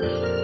వనజల్లు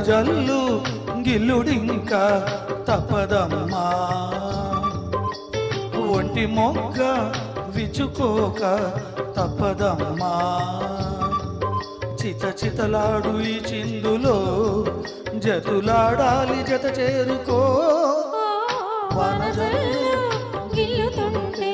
జల్లు గిల్లుడింకా తప్పదమ్మా. ఒంటి మొగ్గ విచుకోక తప్పదమ్మా. చిత చితలాడు ఈ చిందులో జతులాడాలి జత చేరుకో. వనజల్లు గిల్లుతుంటే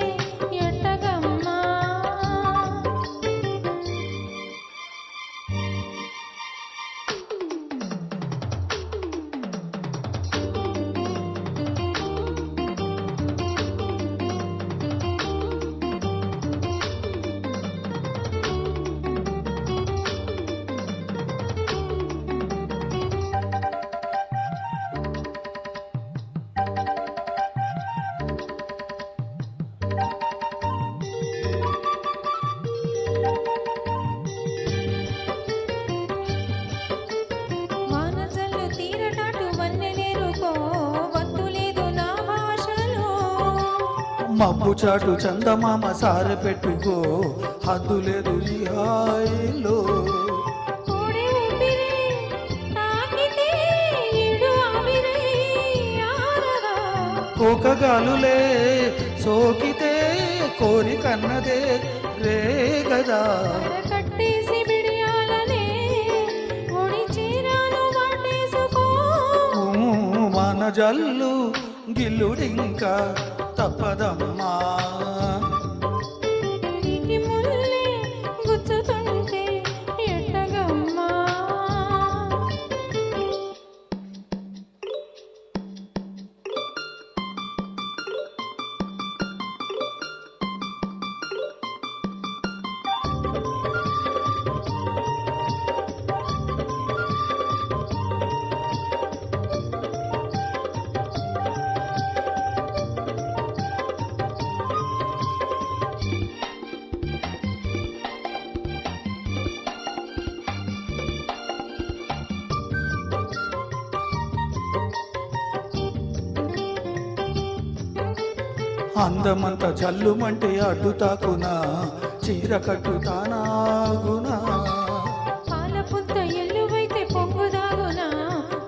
మబ్బు చాటు చందమామ సారె పెట్టుకో. హద్దు లేదు ఈ హాయిలో. సోకితే ఒడి చీరాను వాటేసుకో ఊ, మన జల్లు గిల్లుడింకా. తప్పదమ్మా. అందమంత జల్లుమంటే అడ్డు తాకునా చీర కట్టు తానాగునా. పాల పుంత ఎల్లువైతే పొంగుదాగునా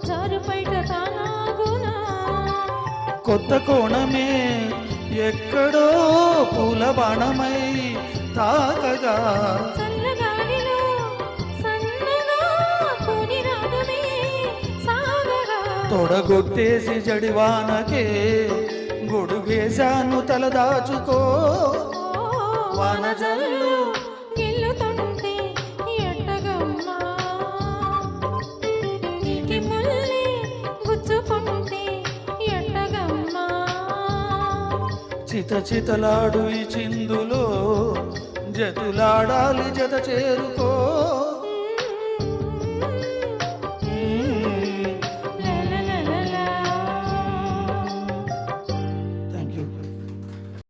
చారు బయట తానాగునా. కొత్త కోణమే ఎక్కడో పూల బాణమై తాకగా. తొడగొట్టేసి జడివానకే గొడుగేశాను తల దాచుకో. వానజల్లు గిల్లుతుంటే ఎట్టగమ్మా నీటి ముల్లే గుచ్చుకుంటే ఎట్టగమ్మా చిత చితలాడు ఈ చిందులో జతులాడాలి జత చేరుకో.